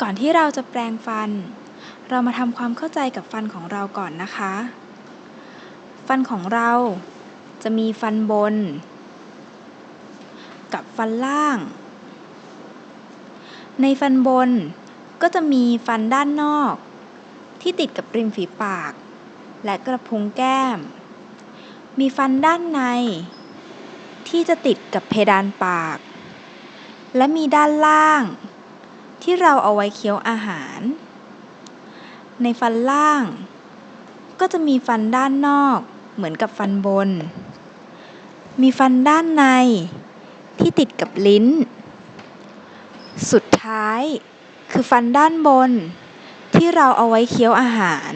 ก่อนที่เราจะแปรงฟัน เรามาทำความเข้าใจกับฟันของเราก่อนนะคะ ฟันของเราจะมีฟันบน กับฟันล่าง ในฟันบนก็จะมีฟันด้านนอก ที่ติดกับริมฝีปาก และกระพุ้งแก้ม มีฟันด้านใน ที่จะติดกับเพดานปาก และมีด้านล่าง ที่เราเอาไว้เคี้ยวอาหาร ในฟันล่าง ก็จะมีฟันด้านนอกเหมือนกับฟันบน มีฟันด้านใน ที่ติดกับลิ้น สุดท้าย คือฟันด้านบน ที่เราเอาไว้เคี้ยวอาหาร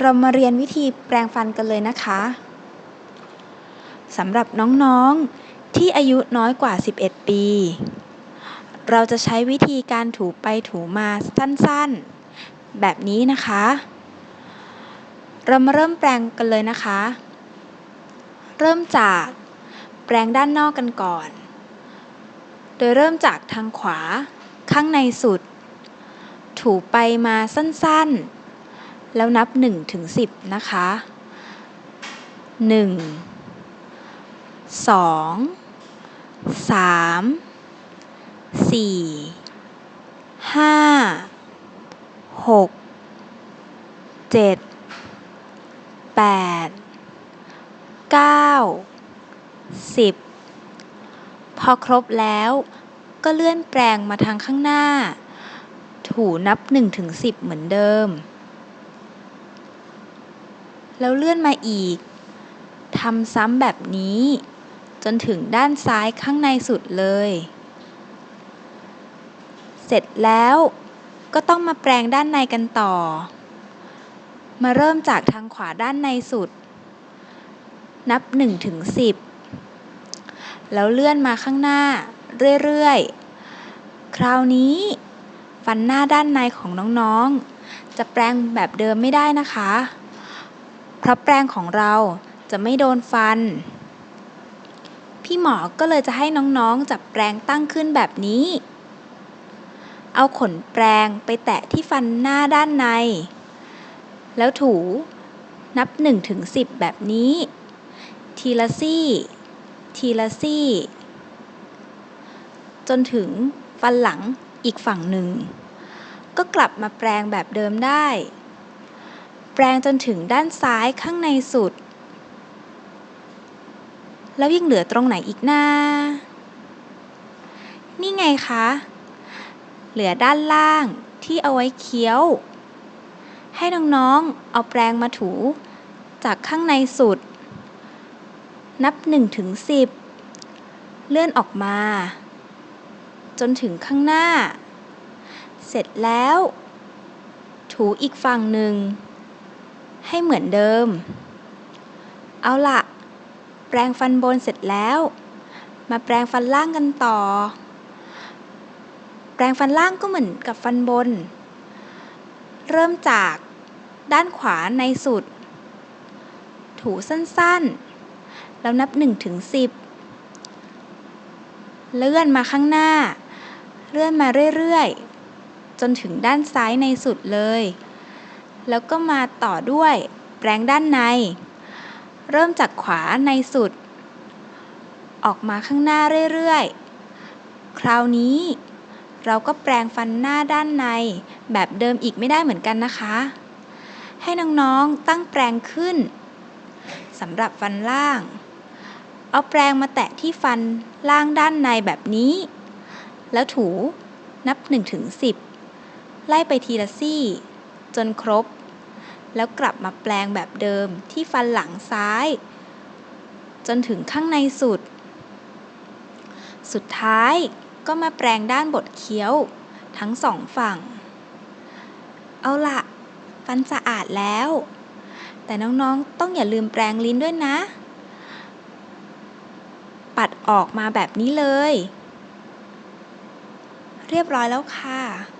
เรามาเรียนวิธีแปรงฟันกันเลยนะคะสำหรับน้องๆที่อายุน้อยกว่า 11 ปี เราจะใช้วิธีการถูไปถูมาสั้นๆ แบบนี้นะคะ เรามาเริ่มแปรงกันเลยนะคะ เริ่มจากแปรงด้านนอกกันก่อน โดยเริ่มจากทางขวาข้างในสุด ถูไปมาสั้นๆ แล้วนับ1ถึง10 นะคะ 1 2 3 4 5 6 7 8 9 10พอครบแล้วก็เลื่อนแปรงมาทางข้างหน้า ถูนับ1ถึง10เหมือนเดิม แล้วเลื่อนมาอีกทำซ้ำแบบนี้ จนถึงด้านซ้ายข้างในสุดเลย เสร็จแล้วก็ต้องมาแปรงด้านในกันต่อ มาเริ่มจากทางขวาด้านในสุด นับ1ถึง10 แล้วเลื่อนมาข้างหน้าเรื่อยๆ คราวนี้ ฟันหน้าด้านในของน้องๆ จะแปรงแบบเดิมไม่ได้นะคะ เพราะแปรงของเราจะไม่โดนฟัน พี่หมอก็เลยจะให้น้องๆ จับแปรงตั้งขึ้นแบบนี้ เอาขนแปรงไปแตะที่ฟันหน้าด้านใน แล้วถูนับ1ถึง10แบบนี้ ทีละซี่ ทีละซี่ จนถึงฟันหลังอีกฝั่งหนึ่ง ก็กลับมาแปรงแบบเดิมได้ แปรงจนถึงด้านซ้ายข้างในสุด แล้วยังเหลือตรงไหนอีกหน้า นี่ไงคะ เหลือด้านล่างที่เอาไว้เคี้ยว ให้น้องๆ เอาแปรงมาถู จากข้างในสุด นับ1ถึง10 เลื่อนออกมา จนถึงข้างหน้า เสร็จแล้ว ถูอีกฝั่งหนึ่ง ให้เหมือนเดิม เอาละแปรงฟันบนเสร็จแล้ว มาแปรงฟันล่างกันต่อ แปรงฟันล่างก็เหมือนกับฟันบน เริ่มจากด้านขวาในสุด ถูสั้นๆ แล้วนับ1ถึง10 เลื่อนมาข้างหน้า เลื่อนมาเรื่อยๆ จนถึงด้านซ้ายในสุดเลย แล้วก็มาต่อด้วยแปรงด้านใน เริ่มจากขวาในสุด ออกมาข้างหน้าเรื่อยๆ คราวนี้ เราก็แปรงฟันหน้าด้านใน แบบเดิมอีกไม่ได้เหมือนกันนะคะ ให้น้องๆตั้งแปรงขึ้นสำหรับฟันล่าง เอาแปรงมาแตะที่ฟันล่างด้านในแบบนี้ แล้วถูนับ1ถึง10ไล่ไปทีละซี่ จนครบ แล้วกลับมาแปลงแบบเดิมที่ฟันหลังซ้าย จนถึงข้างในสุด สุดท้าย ก็มาแปลงด้านบดเคี้ยว ทั้งสองฝั่ง เอาละฟันสะอาดแล้ว แต่น้องๆต้องอย่าลืมแปรงลิ้นด้วยนะ ปัดออกมาแบบนี้เลย เรียบร้อยแล้วค่ะ